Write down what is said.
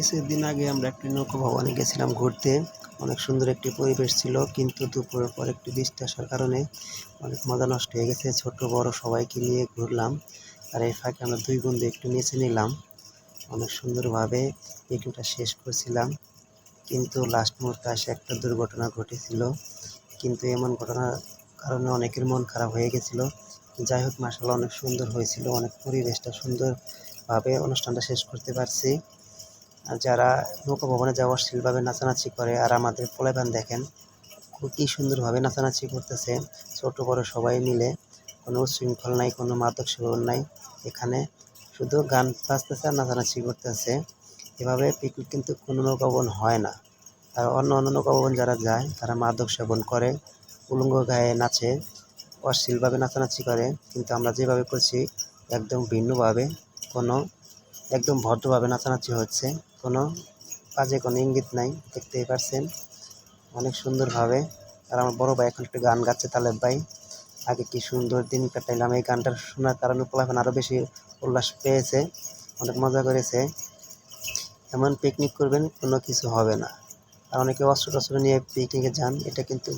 কিছুদিন আগে আমরা একটি নৌকা ভবনে গেছিলাম ঘুরতে। অনেক সুন্দর একটি পরিবেশ ছিল, কিন্তু দুপুরের পর একটু বৃষ্টি আসার কারণে অনেক মজা নষ্ট হয়ে গেছে। ছোট, বড় সবাইকে নিয়ে ঘুরলাম। আর এই ফাঁকে আমরা দুই বন্ধু একটু নেচে নিলাম। অনেক সুন্দরভাবে পিকনিকটা শেষ করছিলাম। কিন্তু লাস্ট মুহূর্তে এসে একটা দুর্ঘটনা ঘটেছিল। কিন্তু এমন ঘটনার কারণে অনেকের মন খারাপ হয়ে গেছিল। যাই হোক মাসাল্লাহ অনেক সুন্দর হয়েছিল। অনেক পরিবেশটা সুন্দরভাবে অনুষ্ঠানটা শেষ করতে পারছি। যারা নৌকা ভবনে অশ্লীলভাবে নাচানাচি করে আর আমাদের পোলাপান দেখেন খুব কি সুন্দরভাবে নাচানাচি করতেছে। ছোট বড় সবাই মিলে কোনো উচ্ছৃঙ্খল নাই, কোনো মাদক সেবন নাই। এখানে শুধু গান বাজতেছে আর নাচানাচি করতেছে। এভাবে পিকনিক কিন্তু কোনো নৌকা ভবন হয় না। আর অন্য অন্য নৌকা ভবন যারা যায়, তারা মাদক সেবন করে, উলঙ্গ গায়ে নাচে, অশ্লীলভাবে নাচানাচি করে। কিন্তু আমরা যেভাবে করছি, একদম ভিন্নভাবে, কোনো একদম ভদ্রভাবে নাচানাচি হচ্ছে। কোনো কাজে কোনো ইঙ্গিত নাই, দেখতেই পারছেন। অনেক সুন্দরভাবে। আর আমার বড় ভাই এখন একটু গান গাচ্ছে, তালেব ভাই। আগে কি সুন্দর দিন কাটাইলাম, এই গানটা শোনার কারণে পোলাপান আরও বেশি উল্লাস পেয়েছে, অনেক মজা করেছে। এমন পিকনিক করবেন, কোনো কিছু হবে না। আর অনেকে অস্ত্র টস্ত্র নিয়ে পিকনিকে যান, এটা কিন্তু